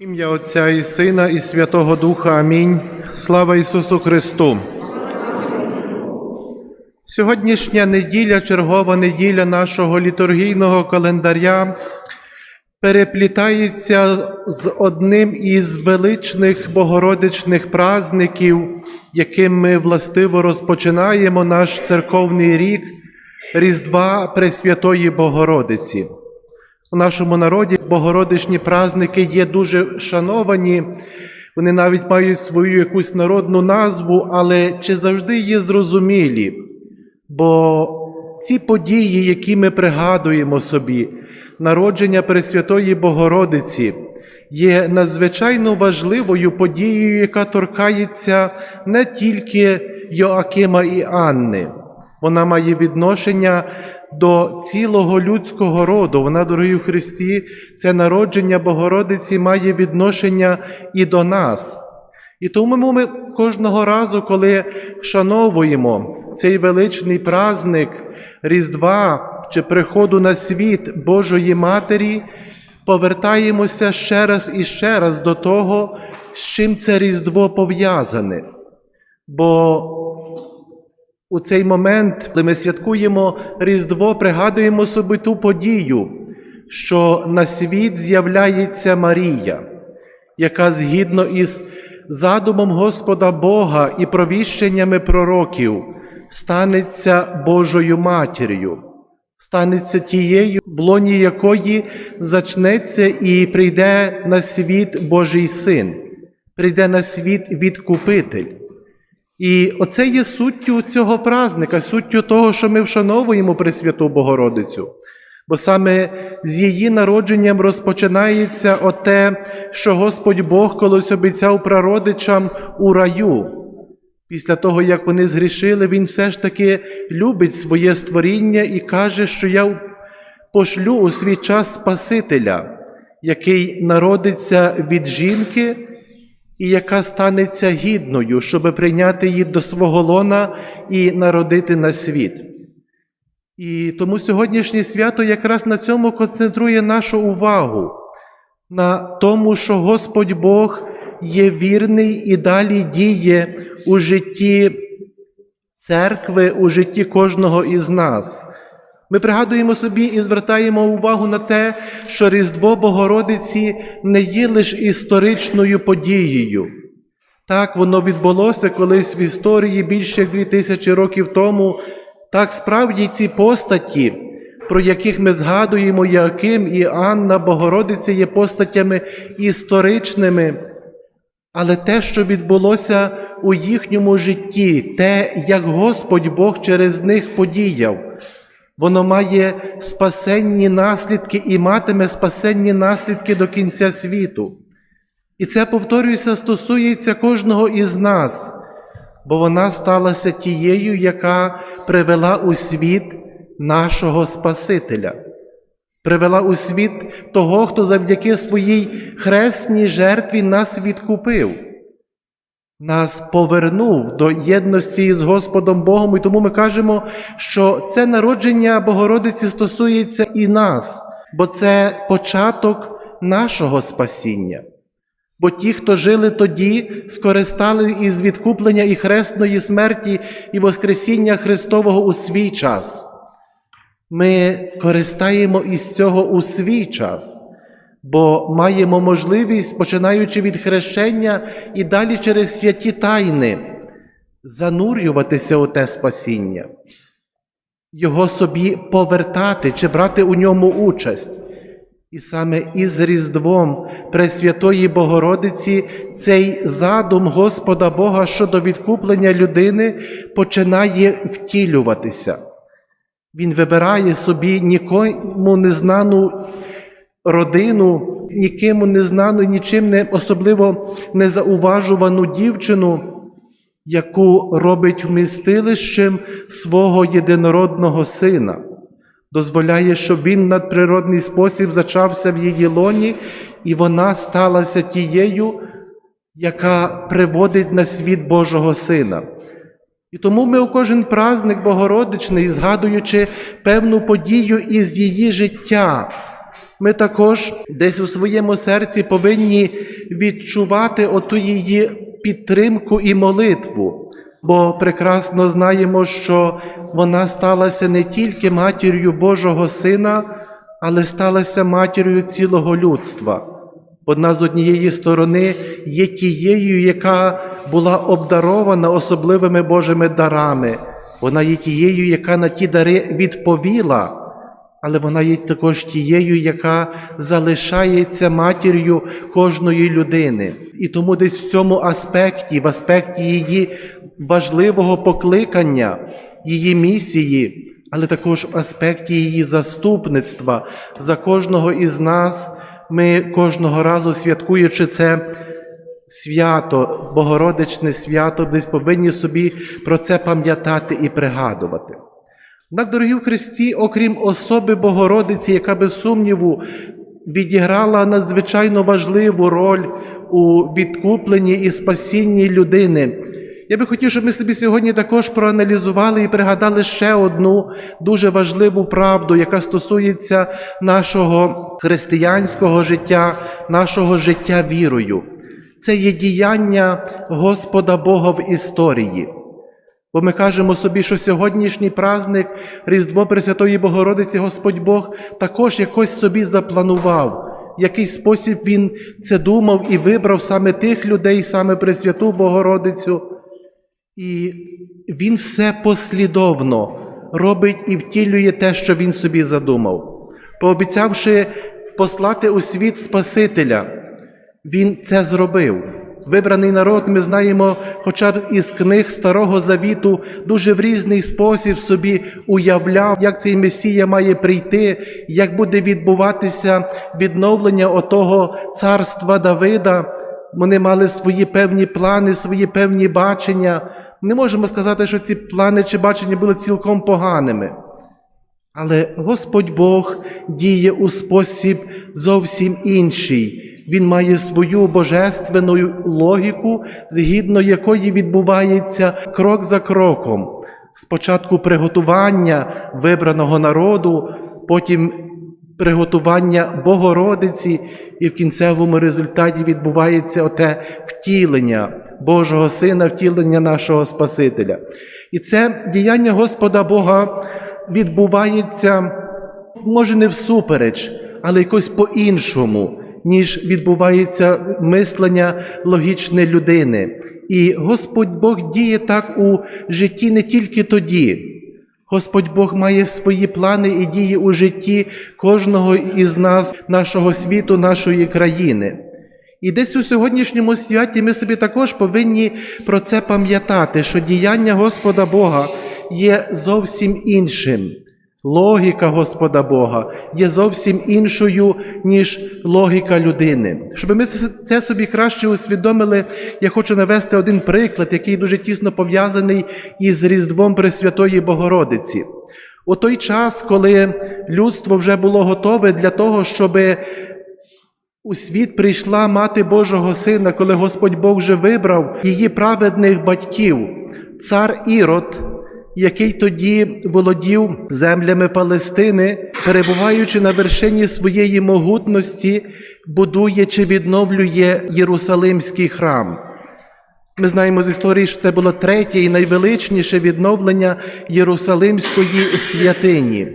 Ім'я Отця і Сина, і Святого Духа. Амінь. Слава Ісусу Христу. Сьогоднішня неділя, чергова неділя нашого літургійного календаря, переплітається з одним із величних богородичних празників, яким ми властиво розпочинаємо наш церковний рік Різдва Пресвятої Богородиці. У нашому народі богородичні праздники є дуже шановані, вони навіть мають свою якусь народну назву, але чи завжди є зрозумілі? Бо ці події, які ми пригадуємо собі, народження Пресвятої Богородиці, є надзвичайно важливою подією, яка торкається не тільки Йоакима і Анни. Вона має відношення до цілого людського роду. Вона, дорогі в Христі, це народження Богородиці має відношення і до нас. І тому ми кожного разу, коли вшановуємо цей величний праздник Різдва чи приходу на світ Божої Матері, повертаємося ще раз і ще раз до того, з чим це Різдво пов'язане. Бо у цей момент, коли ми святкуємо Різдво, пригадуємо собі ту подію, що на світ з'являється Марія, яка згідно із задумом Господа Бога і провіщеннями пророків станеться Божою матір'ю, станеться тією, в лоні якої зачнеться і прийде на світ Божий Син, прийде на світ відкупитель. І оце є суттю цього празника, суттю того, що ми вшановуємо Пресвяту Богородицю. Бо саме з її народженням розпочинається оте, що Господь Бог колись обіцяв прародичам у раю. Після того, як вони згрішили, Він все ж таки любить своє створіння і каже, що я пошлю у свій час Спасителя, який народиться від жінки і яка станеться гідною, щоб прийняти її до свого лона і народити на світ. І тому сьогоднішнє свято якраз на цьому концентрує нашу увагу, на тому, що Господь Бог є вірний і далі діє у житті церкви, у житті кожного із нас. Ми пригадуємо собі і звертаємо увагу на те, що Різдво Богородиці не є лише історичною подією. Так, воно відбулося колись в історії більше як дві тисячі років тому. Так справді ці постаті, про яких ми згадуємо Яким і Анна Богородиця, є постатями історичними. Але те, що відбулося у їхньому житті, те, як Господь Бог через них подіяв, Воно має спасенні наслідки і матиме спасенні наслідки до кінця світу. І це, повторюється, стосується кожного із нас, бо вона сталася тією, яка привела у світ нашого Спасителя, привела у світ того, хто завдяки своїй хресній жертві нас відкупив. Нас повернув до єдності з Господом Богом, і тому ми кажемо, що це народження Богородиці стосується і нас, бо це початок нашого спасіння. Бо ті, хто жили тоді, скористали із відкуплення і хресної смерті і Воскресіння Христового у свій час. Ми користаємо із цього у свій час бо маємо можливість, починаючи від хрещення і далі через святі тайни, занурюватися у те спасіння, його собі повертати чи брати у ньому участь. І саме із Різдвом Пресвятої Богородиці цей задум Господа Бога щодо відкуплення людини починає втілюватися. Він вибирає собі нікому незнану родину, нікому не знану, нічим не особливо незауважувану дівчину, яку робить вмістилищем свого єдинородного сина, дозволяє, щоб він надприродний спосіб зачався в її лоні, і вона сталася тією, яка приводить на світ Божого Сина. І тому ми у кожен праздник Богородичний, згадуючи певну подію із її життя, ми також десь у своєму серці повинні відчувати оту її підтримку і молитву. Бо прекрасно знаємо, що вона сталася не тільки матір'ю Божого Сина, але сталася матір'ю цілого людства. Вона з однієї сторони є тією, яка була обдарована особливими Божими дарами. Вона є тією, яка на ті дари відповіла, але вона є також тією, яка залишається матір'ю кожної людини. І тому десь в цьому аспекті, в аспекті її важливого покликання, її місії, але також в аспекті її заступництва за кожного із нас. Ми кожного разу святкуючи це свято, Богородичне свято, десь повинні собі про це пам'ятати і пригадувати. Однак, дорогі в Христі, окрім особи Богородиці, яка без сумніву відіграла надзвичайно важливу роль у відкупленні і спасінні людини. Я би хотів, щоб ми собі сьогодні також проаналізували і пригадали ще одну дуже важливу правду, яка стосується нашого християнського життя, нашого життя вірою. Це є діяння Господа Бога в історії. Бо ми кажемо собі, що сьогоднішній праздник Різдво Пресвятої Богородиці Господь Бог також якось собі запланував, в який спосіб Він це думав і вибрав саме тих людей, саме Пресвяту Богородицю. І Він все послідовно робить і втілює те, що Він собі задумав. Пообіцявши послати у світ Спасителя, Він це зробив. Вибраний народ, ми знаємо, хоча б із книг Старого Завіту, дуже в різний спосіб собі уявляв, як цей Месія має прийти, як буде відбуватися відновлення отого царства Давида. Вони мали свої певні плани, свої певні бачення. Не можемо сказати, що ці плани чи бачення були цілком поганими. Але Господь Бог діє у спосіб зовсім інший. Він має свою божественну логіку, згідно якої відбувається крок за кроком. Спочатку приготування вибраного народу, потім приготування Богородиці, і в кінцевому результаті відбувається оте втілення Божого Сина, втілення нашого Спасителя. І це діяння Господа Бога відбувається, може, не всупереч, але якось по-іншому, ніж відбувається мислення логічне людини. І Господь Бог діє так у житті не тільки тоді. Господь Бог має свої плани і дії у житті кожного із нас, нашого світу, нашої країни. І десь у сьогоднішньому святі ми собі також повинні про це пам'ятати, що діяння Господа Бога є зовсім іншим. Логіка Господа Бога є зовсім іншою, ніж логіка людини. Щоб ми це собі краще усвідомили, я хочу навести один приклад, який дуже тісно пов'язаний із Різдвом Пресвятої Богородиці. У той час, коли людство вже було готове для того, щоб у світ прийшла мати Божого Сина, коли Господь Бог вже вибрав її праведних батьків, цар Ірод, який тоді володів землями Палестини, перебуваючи на вершині своєї могутності, будує чи відновлює Єрусалимський храм. Ми знаємо з історії, що це було третє і найвеличніше відновлення Єрусалимської святині.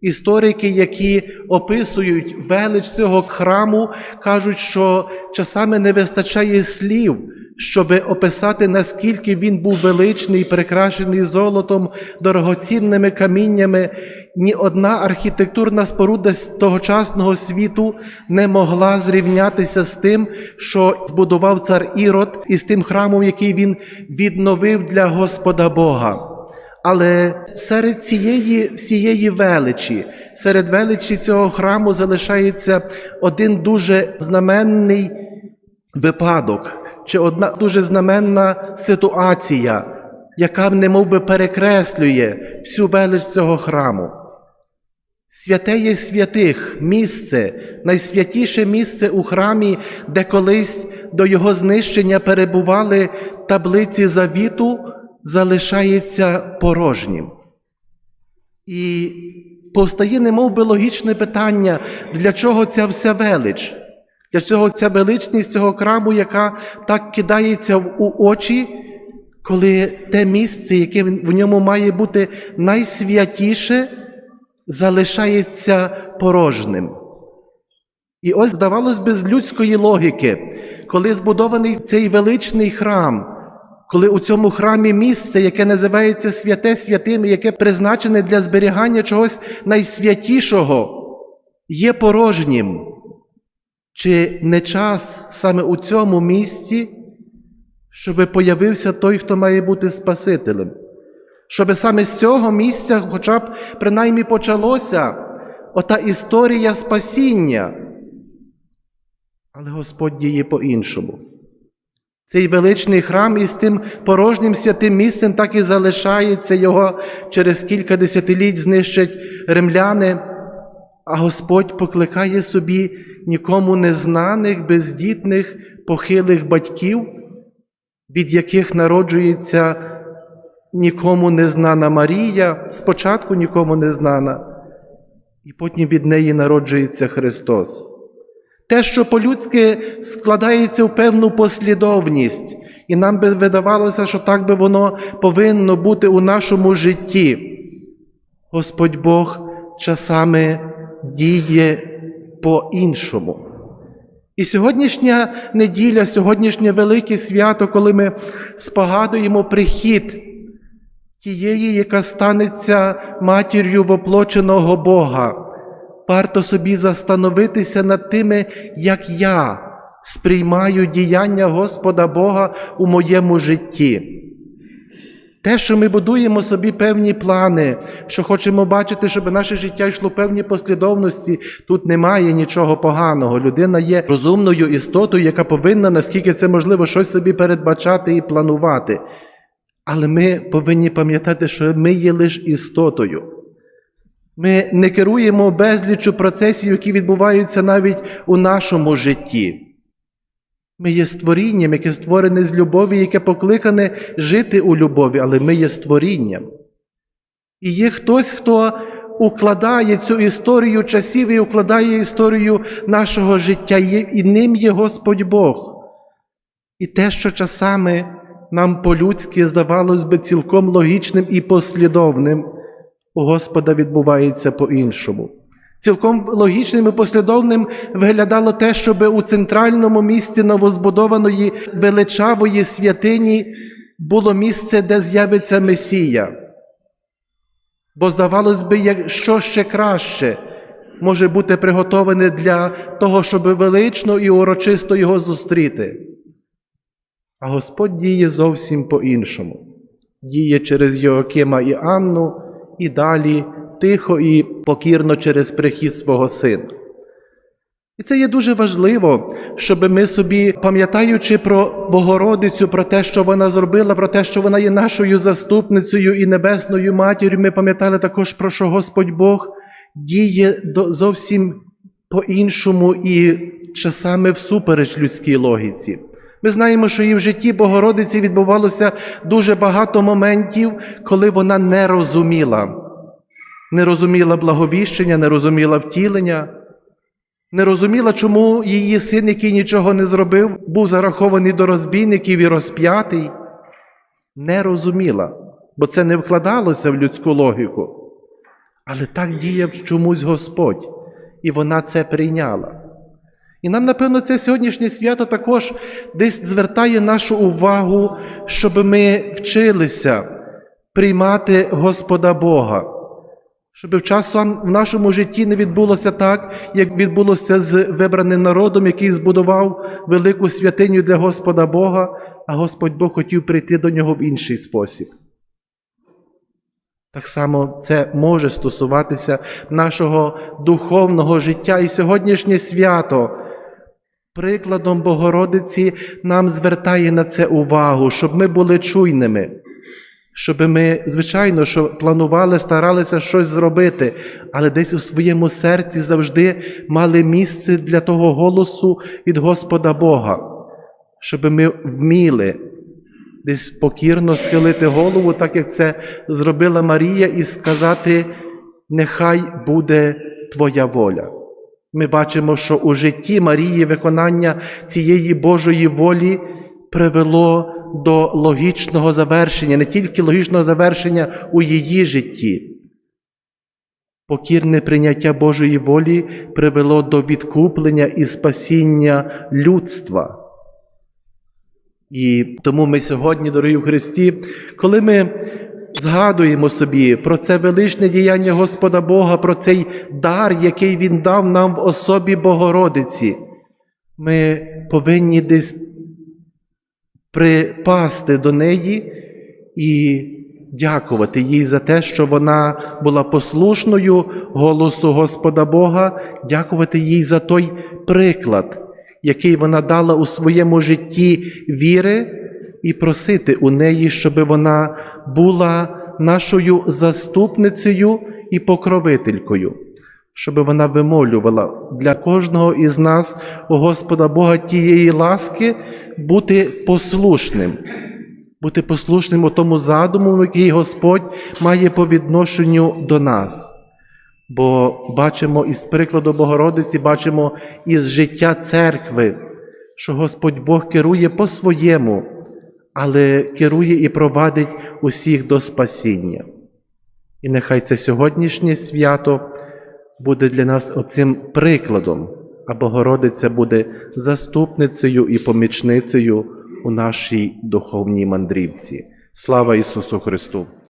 Історики, які описують велич цього храму, кажуть, що часами не вистачає слів, щоб описати, наскільки він був величний, прикрашений золотом, дорогоцінними каміннями. Ні одна архітектурна споруда з тогочасного світу не могла зрівнятися з тим, що збудував цар Ірод, і з тим храмом, який він відновив для Господа Бога. Але серед цієї всієї величі, серед величі цього храму залишається один дуже знаменний випадок, чи одна дуже знаменна ситуація, яка немов би перекреслює всю велич цього храму. Святе є святих місце, найсвятіше місце у храмі, де колись до його знищення перебували таблиці завіту залишається порожнім. І повстає немов би логічне питання, для чого ця вся велич? Для цього ця величність цього храму, яка так кидається в- очі, коли те місце, яке в ньому має бути найсвятіше, залишається порожним. І ось, здавалось би, з людської логіки, коли збудований цей величний храм, коли у цьому храмі місце, яке називається святе святим, яке призначене для зберігання чогось найсвятішого, є порожнім. Чи не час саме у цьому місці, щоб появився той, хто має бути Спасителем? Щоб саме з цього місця, хоча б принаймні почалося ота історія спасіння. Але Господь діє по-іншому. Цей величний храм із тим порожнім святим місцем так і залишається, його через кілька десятиліть знищать римляни, а Господь покликає собі нікому незнаних, бездітних, похилих батьків, від яких народжується нікому незнана Марія, спочатку нікому не знана, і потім від неї народжується Христос. Те, що по-людськи складається в певну послідовність, і нам би видавалося, що так би воно повинно бути у нашому житті. Господь Бог часами діє по-іншому. І сьогоднішня неділя, сьогоднішнє велике свято, коли ми спогадуємо прихід тієї, яка станеться матір'ю воплоченого Бога. Варто собі застановитися над тими, як я сприймаю діяння Господа Бога у моєму житті. Те, що ми будуємо собі певні плани, що хочемо бачити, щоб наше життя йшло в певній послідовності, тут немає нічого поганого. Людина є розумною істотою, яка повинна, наскільки це можливо, щось собі передбачати і планувати. Але ми повинні пам'ятати, що ми є лише істотою. Ми не керуємо безліччю процесів, які відбуваються навіть у нашому житті. Ми є створінням, яке створене з любові, яке покликане жити у любові, але ми є створінням. І є хтось, хто укладає цю історію часів і укладає історію нашого життя, і ним є Господь Бог. І те, що часами нам по-людськи здавалось би цілком логічним і послідовним, у Господа відбувається по-іншому. Цілком логічним і послідовним виглядало те, щоб у центральному місці новозбудованої величавої святині було місце, де з'явиться Месія. Бо, здавалось би, що ще краще може бути приготоване для того, щоб велично і урочисто його зустріти. А Господь діє зовсім по-іншому. Діє через Йоакима і Анну, і далі тихо і покірно через прихід свого сина. І це є дуже важливо, щоб ми собі, пам'ятаючи про Богородицю, про те, що вона зробила, про те, що вона є нашою заступницею і небесною матір'ю, ми пам'ятали також про що Господь Бог діє зовсім по-іншому і часами всупереч людській логіці. Ми знаємо, що і в житті Богородиці відбувалося дуже багато моментів, коли вона не розуміла. Не розуміла благовіщення, не розуміла втілення, не розуміла, чому її син, який нічого не зробив, був зарахований до розбійників і розп'ятий. Не розуміла, бо це не вкладалося в людську логіку. Але так діяв чомусь Господь, і вона це прийняла. І нам, напевно, це сьогоднішнє свято також десь звертає нашу увагу, щоб ми вчилися приймати Господа Бога. Щоб часом в нашому житті не відбулося так, як відбулося з вибраним народом, який збудував велику святиню для Господа Бога, а Господь Бог хотів прийти до нього в інший спосіб. Так само це може стосуватися нашого духовного життя. І сьогоднішнє свято прикладом Богородиці нам звертає на це увагу, щоб ми були чуйними. Щоб ми, звичайно, що планували, старалися щось зробити, але десь у своєму серці завжди мали місце для того голосу від Господа Бога, щоб ми вміли десь покірно схилити голову, так як це зробила Марія, і сказати: Нехай буде Твоя воля. Ми бачимо, що у житті Марії виконання цієї Божої волі привело до логічного завершення, не тільки логічного завершення у її житті. Покірне прийняття Божої волі привело до відкуплення і спасіння людства. І тому ми сьогодні, дорогі в Христі, коли ми згадуємо собі про це величне діяння Господа Бога, про цей дар, який Він дав нам в особі Богородиці, ми повинні десь припасти до неї і дякувати їй за те, що вона була послушною голосу Господа Бога, дякувати їй за той приклад, який вона дала у своєму житті віри, і просити у неї, щоб вона була нашою заступницею і покровителькою, щоб вона вимолювала для кожного із нас у Господа Бога тієї ласки бути послушним, бути послушним у тому задуму, який Господь має по відношенню до нас. Бо бачимо із прикладу Богородиці, бачимо із життя церкви, що Господь Бог керує по-своєму, але керує і провадить усіх до спасіння. І нехай це сьогоднішнє свято буде для нас оцим прикладом, а Богородиця буде заступницею і помічницею у нашій духовній мандрівці. Слава Ісусу Христу!